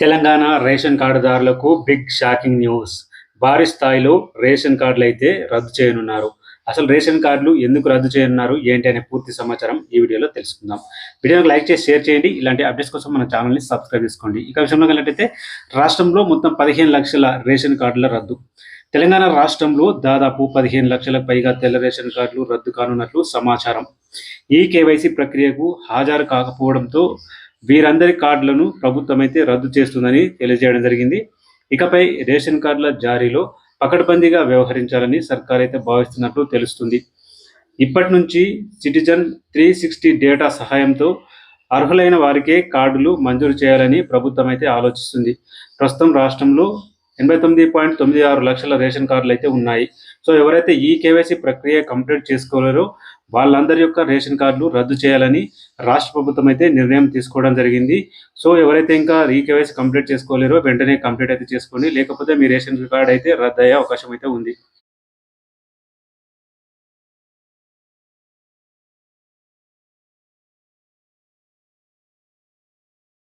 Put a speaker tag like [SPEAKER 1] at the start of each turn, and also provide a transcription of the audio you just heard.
[SPEAKER 1] Telangana ration కార్డుదారులకు big shocking news. భారీ స్థాయిలో రేషన్ కార్డులు అయితే రద్దు చేయనున్నారు. అసలు రేషన్ కార్డులు ఎందుకు రద్దు చేయనున్నారు? ఏంటి అనే పూర్తి సమాచారం ఈ వీడియోలో తెలుసుకుందాం. వీడియోకి లైక్ చేసి షేర్ చేయండి. ఇలాంటి అప్డేట్స్ కోసం మన ఛానల్ని సబ్స్క్రైబ్ చేసుకోండి. ఇక విషయంలో కలిగినట్టయితే రాష్ట్రంలో మొత్తం పదిహేను లక్షల రేషన్ కార్డుల రద్దు. తెలంగాణ రాష్ట్రంలో దాదాపు పదిహేను లక్షలకు పైగా తెల్ల రేషన్ కార్డులు రద్దు కానున్నట్లు సమాచారం. ఈ కేవైసీ ప్రక్రియకు హాజరు కాకపోవడంతో వీరందరి కార్డులను ప్రభుత్వం అయితే రద్దు చేస్తుందని తెలియజేయడం జరిగింది. ఇకపై రేషన్ కార్డుల జారీలో పకడ్బందీగా వ్యవహరించాలని సర్కార్ అయితే భావిస్తున్నట్లు తెలుస్తుంది. ఇప్పటి నుంచి సిటిజన్ త్రీ సిక్స్టీ డేటా సహాయంతో అర్హులైన వారికే కార్డులు మంజూరు చేయాలని ప్రభుత్వం అయితే ఆలోచిస్తుంది. ప్రస్తుతం రాష్ట్రంలో ఎనభై తొమ్మిది పాయింట్ తొమ్మిది ఆరు లక్షల రేషన్ కార్డులు అయితే ఉన్నాయి. సో ఎవరైతే ఈ కేవైసీ ప్రక్రియ కంప్లీట్ చేసుకోలేరో వాళ్ళందరి యొక్క రేషన్ కార్డులు రద్దు చేయాలని రాష్ట్ర ప్రభుత్వం అయితే నిర్ణయం తీసుకోవడం జరిగింది. సో ఎవరైతే ఇంకా ఈ కేవైసీ కంప్లీట్ చేసుకోలేరో వెంటనే కంప్లీట్ అయితే చేసుకోండి. లేకపోతే మీ రేషన్ కార్డు అయితే రద్దు అయ్యే అవకాశం అయితే ఉంది.